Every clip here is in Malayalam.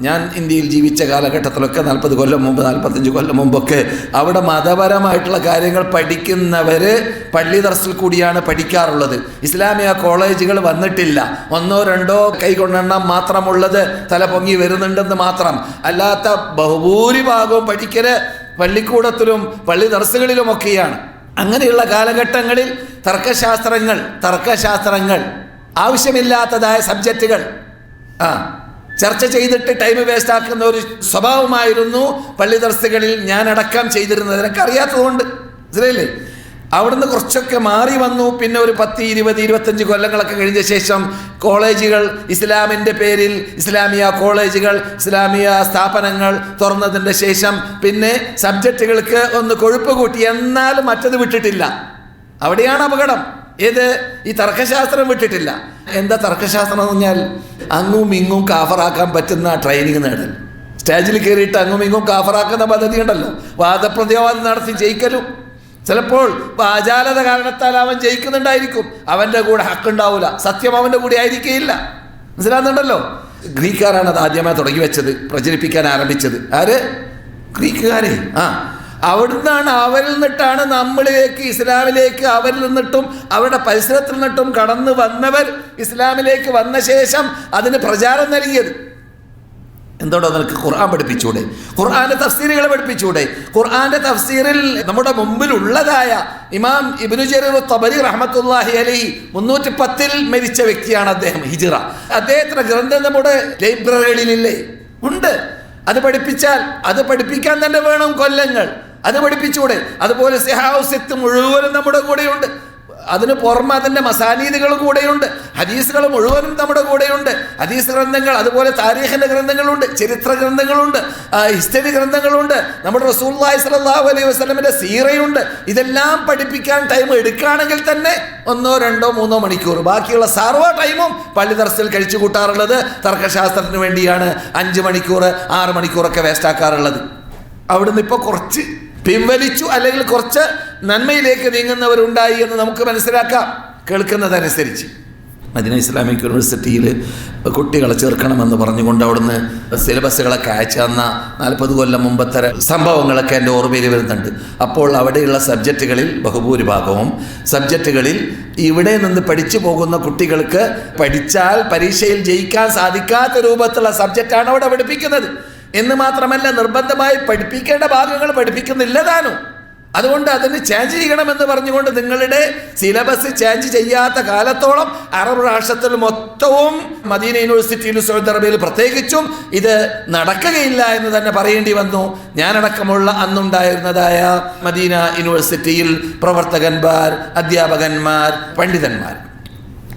ഞാൻ ഇന്ത്യയിൽ ജീവിച്ച കാലഘട്ടത്തിലൊക്കെ നാൽപ്പത് കൊല്ലം മുമ്പ് നാൽപ്പത്തഞ്ച് കൊല്ലം മുമ്പൊക്കെ അവിടെ മതപരമായിട്ടുള്ള കാര്യങ്ങൾ പഠിക്കുന്നവർ പള്ളി ദർസിൽ കൂടിയാണ് പഠിക്കാറുള്ളത്. ഇസ്ലാമിക കോളേജുകൾ വന്നിട്ടില്ല. ഒന്നോ രണ്ടോ കൈകൊണ്ടെണ്ണം മാത്രമുള്ളത് തല പൊങ്ങി വരുന്നുണ്ടെന്ന് മാത്രം. അല്ലാത്ത ബഹുഭൂരിഭാഗവും പഠിക്കൽ പള്ളിക്കൂടത്തിലും പള്ളി ദർസുകളിലുമൊക്കെയാണ്. അങ്ങനെയുള്ള കാലഘട്ടങ്ങളിൽ തർക്കശാസ്ത്രങ്ങൾ തർക്കശാസ്ത്രങ്ങൾ ആവശ്യമില്ലാത്തതായ സബ്ജക്റ്റുകൾ ആ ചർച്ച ചെയ്തിട്ട് ടൈം വേസ്റ്റ് ആക്കുന്ന ഒരു സ്വഭാവമായിരുന്നു പള്ളി ദർസുകളിൽ ഞാൻ അടക്കം ചെയ്തിരുന്നത്. എനിക്ക് അറിയാത്തതുകൊണ്ട്. മനസ്സിലായില്ലേ? അവിടുന്ന് കുറച്ചൊക്കെ മാറി വന്നു. പിന്നെ ഒരു പത്ത് ഇരുപത് ഇരുപത്തഞ്ച് കൊല്ലങ്ങളൊക്കെ കഴിഞ്ഞ ശേഷം കോളേജുകൾ ഇസ്ലാമിന്റെ പേരിൽ ഇസ്ലാമിയ കോളേജുകൾ ഇസ്ലാമിയ സ്ഥാപനങ്ങൾ തുറന്നതിന്റെ ശേഷം പിന്നെ സബ്ജക്റ്റുകൾക്ക് ഒന്ന് കൊഴുപ്പ് കൂട്ടി. എന്നാലും മറ്റത് വിട്ടിട്ടില്ല. അവിടെയാണ് അപകടം. ഏത്? ഈ തർക്കശാസ്ത്രം വിട്ടിട്ടില്ല. എന്താ തർക്കശാസ്ത്രം എന്ന് പറഞ്ഞാൽ അങ്ങും ഇങ്ങും കാഫറാക്കാൻ പറ്റുന്ന ട്രെയിനിങ് നേടൽ. സ്റ്റേജിൽ കയറിയിട്ട് അങ്ങും ഇങ്ങും കാഫറാക്കുന്ന പദ്ധതി ഉണ്ടല്ലോ. വാദപ്രതിവാദം നടത്തി ജയിക്കലും. ചിലപ്പോൾ വാചാലത കാരണത്താൽ അവൻ ജയിക്കുന്നുണ്ടായിരിക്കും. അവന്റെ കൂടെ ഹക്കുണ്ടാവില്ല സത്യം അവന്റെ കൂടെ ആയിരിക്കുകയില്ല മനസ്സിലാകുന്നുണ്ടല്ലോ ഗ്രീക്കാരാണ് അത് ആദ്യമായി തുടങ്ങി വെച്ചത്. പ്രചരിപ്പിക്കാൻ ആരംഭിച്ചത്. ആര്? ഗ്രീക്കുകാരെ. ആ. അവിടുന്നാണ് അവരിൽ നിന്നിട്ടാണ് നമ്മളിലേക്ക് ഇസ്ലാമിലേക്ക് അവരിൽ നിന്നിട്ടും അവരുടെ പരിസരത്തിൽ നിന്നിട്ടും കടന്നു വന്നവർ ഇസ്ലാമിലേക്ക് വന്ന ശേഷം അതിന് പ്രചാരം നൽകിയത്. എന്തോടോ നിനക്ക് ഖുർആൻ പഠിപ്പിച്ചൂടെ? ഖുർആന്റെ തഫ്സീറുകൾ പഠിപ്പിച്ചൂടെ? ഖുർആന്റെ തഫ്സീറിൽ നമ്മുടെ മുമ്പിലുള്ളതായ ഇമാം ഇബ്നു ജരീർ തബരി റഹമത്തുല്ലാഹി അലി മുന്നൂറ്റി പത്തിൽ മരിച്ച വ്യക്തിയാണ് അദ്ദേഹം ഹിജിറ. അദ്ദേഹത്തിന്റെ ഗ്രന്ഥം നമ്മുടെ ലൈബ്രറികളിലില്ലേ ഉണ്ട്. അത് പഠിപ്പിച്ചാൽ അത് പഠിപ്പിക്കാൻ തന്നെ വേണം കൊല്ലങ്ങൾ. അത് പഠിപ്പിച്ചൂടെ അതുപോലെ സിഹാവുസിത്ത് മുഴുവനും നമ്മുടെ കൂടെയുണ്ട്. അതിന് പുറമെ അതിന്റെ മസാനീദുകൾ കൂടെയുണ്ട്. ഹദീസുകൾ മുഴുവനും നമ്മുടെ കൂടെയുണ്ട്. ഹദീസ് ഗ്രന്ഥങ്ങൾ അതുപോലെ താരീഖിന്റെ ഗ്രന്ഥങ്ങളുണ്ട്. ചരിത്ര ഗ്രന്ഥങ്ങളുണ്ട്. ഹിസ്റ്ററി ഗ്രന്ഥങ്ങളുണ്ട്. നമ്മുടെ റസൂല്ലായി സലാഹു അലൈഹി വസ്ലമിന്റെ സീറയുണ്ട്. ഇതെല്ലാം പഠിപ്പിക്കാൻ ടൈം എടുക്കുകയാണെങ്കിൽ തന്നെ ഒന്നോ രണ്ടോ മൂന്നോ മണിക്കൂർ. ബാക്കിയുള്ള സർവ ടൈമും പള്ളി ദർസിൽ കഴിച്ചു കൂട്ടാറുള്ളത് തർക്കശാസ്ത്രത്തിന് വേണ്ടിയാണ്. അഞ്ച് മണിക്കൂർ ആറ് മണിക്കൂറൊക്കെ വേസ്റ്റാക്കാറുള്ളത് അവിടുന്ന് ഇപ്പോൾ കുറച്ച് പിൻവലിച്ചു അല്ലെങ്കിൽ കുറച്ച് നന്മയിലേക്ക് നീങ്ങുന്നവരുണ്ടായി എന്ന് നമുക്ക് മനസ്സിലാക്കാം. കേൾക്കുന്നതനുസരിച്ച്. മദീന ഇസ്ലാമിക് യൂണിവേഴ്സിറ്റിയിൽ കുട്ടികളെ ചേർക്കണമെന്ന് പറഞ്ഞുകൊണ്ട് അവിടുന്ന് സിലബസുകളൊക്കെ അയച്ചു തന്ന നാൽപ്പത് കൊല്ലം മുമ്പത്തെ സംഭവങ്ങളൊക്കെ എന്റെ ഓർമ്മയിൽ വരുന്നുണ്ട്. അപ്പോൾ അവിടെയുള്ള സബ്ജക്റ്റുകളിൽ ബഹുഭൂരിഭാഗവും സബ്ജക്റ്റുകളിൽ ഇവിടെ നിന്ന് പഠിച്ചു പോകുന്ന കുട്ടികൾക്ക് പഠിച്ചാൽ പരീക്ഷയിൽ ജയിക്കാൻ സാധിക്കാത്ത രൂപത്തിലുള്ള സബ്ജക്റ്റാണ് അവിടെ പഠിപ്പിക്കുന്നത്. എന്ന് മാത്രമല്ല നിർബന്ധമായി പഠിപ്പിക്കേണ്ട ഭാഗങ്ങൾ പഠിപ്പിക്കുന്നില്ല താനും. അതുകൊണ്ട് അതിന് ചേഞ്ച് ചെയ്യണമെന്ന് പറഞ്ഞുകൊണ്ട് നിങ്ങളുടെ സിലബസ് ചേഞ്ച് ചെയ്യാത്ത കാലത്തോളം അറബ് രാഷ്ട്രത്തിൽ മൊത്തവും മദീന യൂണിവേഴ്സിറ്റിയിൽ സൗദി അറേബ്യയിൽ പ്രത്യേകിച്ചും ഇത് നടക്കുകയില്ല എന്ന് തന്നെ പറയേണ്ടി വന്നു. ഞാനടക്കമുള്ള അന്നുണ്ടായിരുന്നതായ മദീന യൂണിവേഴ്സിറ്റിയിൽ പ്രവർത്തകന്മാർ അധ്യാപകന്മാർ പണ്ഡിതന്മാർ.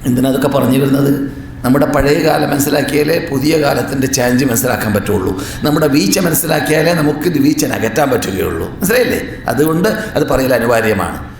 എന്തിനതൊക്കെ പറഞ്ഞു വരുന്നത് നമ്മുടെ പഴയ കാലം മനസ്സിലാക്കിയാലേ പുതിയ കാലത്തിന്റെ ചേഞ്ച് മനസ്സിലാക്കാൻ പറ്റുള്ളൂ. നമ്മുടെ വീഴ്ച മനസ്സിലാക്കിയാലേ നമുക്ക് വീഴ്ച അകറ്റാൻ പറ്റുകയുള്ളൂ. മനസ്സിലായില്ലേ? അതുകൊണ്ട് അത് പറയൽ അനിവാര്യമാണ്.